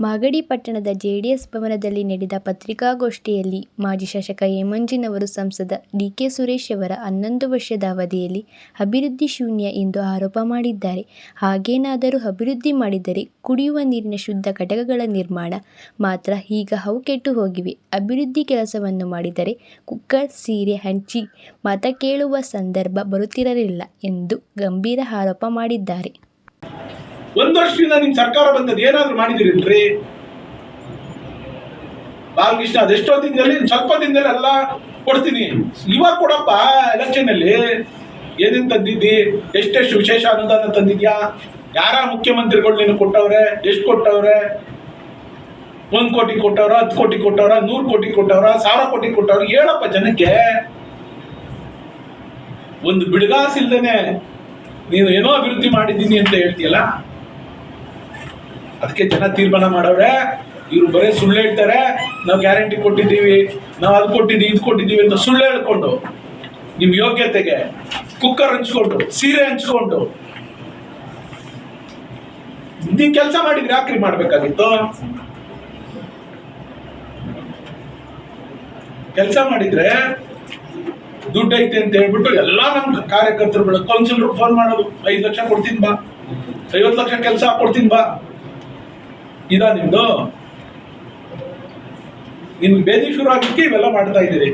ಮಾಗಡಿ ಪಟ್ಟಣದ ಜೆಡಿಎಸ್ ಭವನದಲ್ಲಿ ನಡೆದ ಪತ್ರಿಕಾಗೋಷ್ಠಿಯಲ್ಲಿ ಮಾಜಿ ಶಾಸಕ ಹೇಮಂಜಿನವರು ಸಂಸದ ಡಿಕೆ ಸುರೇಶ್ ಅವರ ಹನ್ನೊಂದು ವರ್ಷದ ಅವಧಿಯಲ್ಲಿ ಅಭಿವೃದ್ಧಿ ಶೂನ್ಯ ಎಂದು ಆರೋಪ ಮಾಡಿದ್ದಾರೆ. ಹಾಗೇನಾದರೂ ಅಭಿವೃದ್ಧಿ ಮಾಡಿದರೆ ಕುಡಿಯುವ ನೀರಿನ ಶುದ್ಧ ಘಟಕಗಳ ನಿರ್ಮಾಣ ಮಾತ್ರ ಈಗ ಅವು ಕೆಟ್ಟು ಹೋಗಿವೆ. ಅಭಿವೃದ್ಧಿ ಕೆಲಸವನ್ನು ಮಾಡಿದರೆ ಕುಕ್ಕರ್, ಸೀರೆ ಹಂಚಿ ಮತ ಕೇಳುವ ಸಂದರ್ಭ ಬರುತ್ತಿರಲಿಲ್ಲ ಎಂದು ಗಂಭೀರ ಆರೋಪ ಮಾಡಿದ್ದಾರೆ. ಒಂದು ವರ್ಷದಿಂದ ನಿಮ್ ಸರ್ಕಾರ ಬಂದದ್ದು ಏನಾದ್ರು ಮಾಡಿದಿರಿಲ್ರಿ ಬಾಲಕೃಷ್ಣ ಅದೆಷ್ಟೋ ದಿನದಲ್ಲಿ ಸ್ವಲ್ಪ ದಿನದಲ್ಲಿ ಎಲ್ಲ ಕೊಡ್ತೀನಿ. ಇವಾಗ ಕೊಡಪ್ಪ ಎಲೆಕ್ಷನ್ ಅಲ್ಲಿ ಏನೇನ್ ತಂದಿದ್ದಿ? ಎಷ್ಟೆಷ್ಟು ವಿಶೇಷ ಅನುದಾನ ತಂದಿದ್ಯಾ? ಯಾರ ಮುಖ್ಯಮಂತ್ರಿಗಳು ನೀನು ಕೊಟ್ಟವ್ರೆ? ಎಷ್ಟು ಕೊಟ್ಟವ್ರೆ? ಒಂದ್ ಕೋಟಿ ಕೊಟ್ಟವ್ರ, ಹತ್ತು ಕೋಟಿ ಕೊಟ್ಟವ್ರ, ನೂರು ಕೋಟಿ ಕೊಟ್ಟವ್ರ, ಸಾವಿರ ಕೋಟಿ ಕೊಟ್ಟವ್ರ? ಹೇಳಪ್ಪ ಜನಕ್ಕೆ. ಒಂದು ಬಿಡುಗಾಸಿಲ್ದೇನೆ ನೀನು ಏನೋ ಅಭಿವೃದ್ಧಿ ಮಾಡಿದ್ದೀನಿ ಅಂತ ಹೇಳ್ತೀಯಲ್ಲ? ಅದಕ್ಕೆ ಜನ ತೀರ್ಮಾನ ಮಾಡವ್ರೆ ಇವ್ರು ಬರೀ ಸುಳ್ಳು ಹೇಳ್ತಾರೆ, ನಾವು ಗ್ಯಾರಂಟಿ ಕೊಟ್ಟಿದ್ದೀವಿ, ನಾವು ಅದು ಕೊಟ್ಟಿದ್ದೀವಿ, ಇದು ಕೊಟ್ಟಿದ್ದೀವಿ ಅಂತ ಸುಳ್ಳು ಹೇಳ್ಕೊಂಡು ನಿಮ್ಮ ಯೋಗ್ಯತೆಗೆ ಕುಕ್ಕರ್ ಹಂಚ್ಕೊಂಡು, ಸೀರೆ ಹಂಚ್ಕೊಂಡು. ನೀವು ಕೆಲಸ ಮಾಡಿದ್ರೆ ಯಾಕ್ರಿ ಮಾಡ್ಬೇಕಾಗಿತ್ತು? ಕೆಲಸ ಮಾಡಿದ್ರೆ ದುಡ್ಡು ಐತೆ ಅಂತ ಹೇಳ್ಬಿಟ್ಟು ಎಲ್ಲಾ ನಮ್ ಕಾರ್ಯಕರ್ತರುಗಳು ಕೌನ್ಸಿಲರ್ ಫೋನ್ ಮಾಡೋದು, ಐದು ಲಕ್ಷ ಕೊಡ್ತೀನಿ ಬಾ, ಐವತ್ತು ಲಕ್ಷ ಕೆಲಸ ಕೊಡ್ತೀನಿ ಬಾ. ಇದಾ ನಿಮ್ದು? ನಿಮ್ಗೆ ಬೇದಿ ಶುರು ಆಗಿಕ್ಕೆ ಇವೆಲ್ಲ ಮಾಡ್ತಾ ಇದ್ದೀರಿ.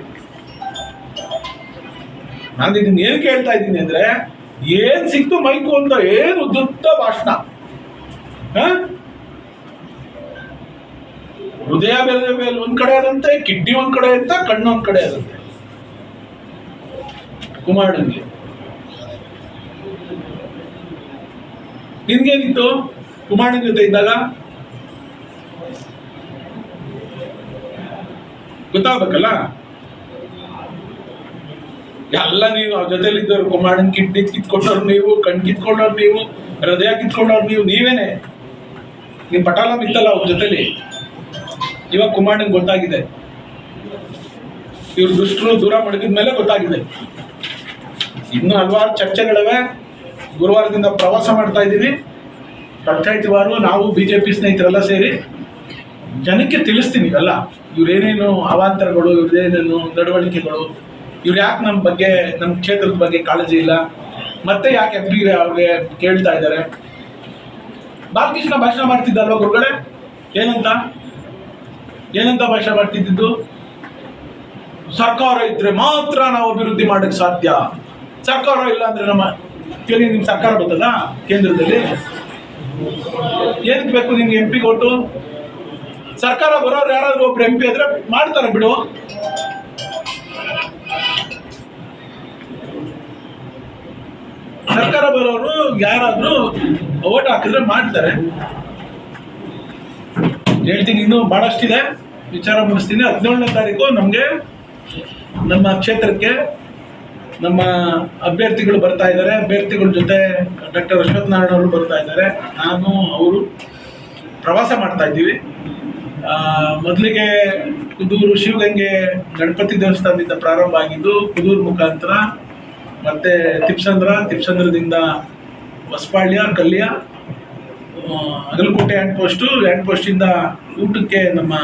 ನಾನು ಇದನ್ನ ಏನ್ ಕೇಳ್ತಾ ಇದ್ದೀನಿ ಅಂದ್ರೆ, ಏನ್ ಸಿಕ್ತು ಮೈಕು ಅಂತ ಏನು ಉದ್ದುತ್ತ ಭಾಷಣ? ಹೃದಯ ಬೆಲೆ ಮೇಲೆ ಒಂದ್ ಕಡೆ ಆದಂತೆ, ಕಿಡ್ನಿ ಒಂದ್ ಕಡೆ ಅಂತ, ಕಣ್ಣು ಒಂದ್ ಕಡೆ ಆದಂತೆ. ಕುಮಾರನಿಗೆ ನಿನ್ಗೇನಿತ್ತು? ಕುಮಾರನ ಜೊತೆ ಇದ್ದಾಗ? ಗೊತ್ತಾಗ್ಬೇಕಲ್ಲ? ಎಲ್ಲ ನೀವು ಅವ್ರ ಜೊತೆಲಿ ಇದ್ದವ್ರು ಕುಮಾರನ್ ಕಿಡ್ನಿ ಕಿತ್ಕೊಂಡವ್ರು ನೀವು, ಕಣ್ ಕಿತ್ಕೊಂಡವ್ರು ನೀವು, ಹೃದಯ ಕಿತ್ಕೊಂಡವ್ರು ನೀವು, ನೀವೇನೆ? ನೀವು ಪಟಾಲ ಇತ್ತಲ್ಲ ಅವ್ರ ಜೊತೆಲಿ? ಇವಾಗ ಕುಮಾರನ್ ಗೊತ್ತಾಗಿದೆ. ಇವ್ರು ದುಷ್ಟರು ದೂರ ಮಡಗಿದ ಮೇಲೆ ಗೊತ್ತಾಗಿದೆ. ಇನ್ನು ಹಲವಾರು ಚರ್ಚೆಗಳಿವೆ. ಗುರುವಾರದಿಂದ ಪ್ರವಾಸ ಮಾಡ್ತಾ ಇದ್ದೀವಿ. ಪಂಚಾಯತ್ ವಾರು, ನಾವು ಬಿಜೆಪಿ ಸ್ನೇಹಿತರೆಲ್ಲ ಸೇರಿ. ಜನಕ್ಕೆ ತಿಳಿಸ್ತೀನಿ ಇವೆಲ್ಲ ಇವ್ರೇನೇನು ಅವಾಂತರಗಳು ಇವ್ರೇನೇನು ನಡವಳಿಕೆಗಳು ಇವ್ರು ಯಾಕೆ ನಮ್ಮ ಬಗ್ಗೆ ನಮ್ಮ ಕ್ಷೇತ್ರದ ಬಗ್ಗೆ ಕಾಳಜಿ ಇಲ್ಲ, ಮತ್ತೆ ಯಾಕೆ ಪಿ ಅವ್ರಿಗೆ ಕೇಳ್ತಾ ಇದ್ದಾರೆ? ಬಾಲಕೃಷ್ಣ ಭಾಷಣ ಮಾಡ್ತಿದ್ದಲ್ವ ಗುರುಗಳೇ? ಏನಂತ? ಏನಂತ ಭಾಷಣ ಮಾಡ್ತಿದ್ದು ಸರ್ಕಾರ ಇದ್ರೆ ಮಾತ್ರ ನಾವು ಅಭಿವೃದ್ಧಿ ಮಾಡಕ್ ಸಾಧ್ಯ. ಸರ್ಕಾರ ಇಲ್ಲ ಅಂದ್ರೆ ನಮ್ಮ ಕೇಳಿ ನಿಮ್ಮ ಸರ್ಕಾರ ಬರ್ತದ ಕೇಂದ್ರದಲ್ಲಿ? ಏನಕ್ಕೆ ಬೇಕು ನಿಮ್ಗೆ ಎಂ ಪಿ ಕೊಟ್ಟು ಸರ್ಕಾರ ಬರೋರು ಯಾರಾದ್ರೂ ಒಬ್ರು ಎಂ ಪಿ ಆದ್ರೆ ಮಾಡ್ತಾರೆ ಬಿಡು. ಸರ್ಕಾರ ಬರೋರು ಯಾರಾದ್ರೂ ಓಟ್ ಹಾಕಿದ್ರೆ ಮಾಡ್ತಾರೆ. ಹೇಳ್ತೀನಿ, ಇನ್ನೂ ಬಹಳಷ್ಟಿದೆ. ವಿಚಾರ ಮುಗಿಸ್ತೀನಿ. ಹದಿನೇಳನೇ ತಾರೀಕು ನಮಗೆ ನಮ್ಮ ಕ್ಷೇತ್ರಕ್ಕೆ ನಮ್ಮ ಅಭ್ಯರ್ಥಿಗಳು ಬರ್ತಾ ಇದ್ದಾರೆ. ಅಭ್ಯರ್ಥಿಗಳ ಜೊತೆ ಡಾಕ್ಟರ್ ಅಶ್ವತ್ಥ್ ನಾರಾಯಣ ಅವರು ಬರ್ತಾ ಇದ್ದಾರೆ. ನಾನು, ಅವರು ಪ್ರವಾಸ ಮಾಡ್ತಾ ಇದ್ದೀವಿ. ಮೊದಲಿಗೆ ಕುದೂರು ಶಿವಗಂಗೆ ಗಣಪತಿ ದೇವಸ್ಥಾನದಿಂದ ಪ್ರಾರಂಭ ಆಗಿದ್ದು ಕುದೂರು ಮುಖಾಂತರ, ಮತ್ತೆ ತಿಪ್ಸಂದ್ರ, ತಿಪ್ಸಂದ್ರದಿಂದ Hosapalya Kalya Agalakote hand post hand ಪೋಸ್ಟಿಂದ ಊಟಕ್ಕೆ ನಮ್ಮ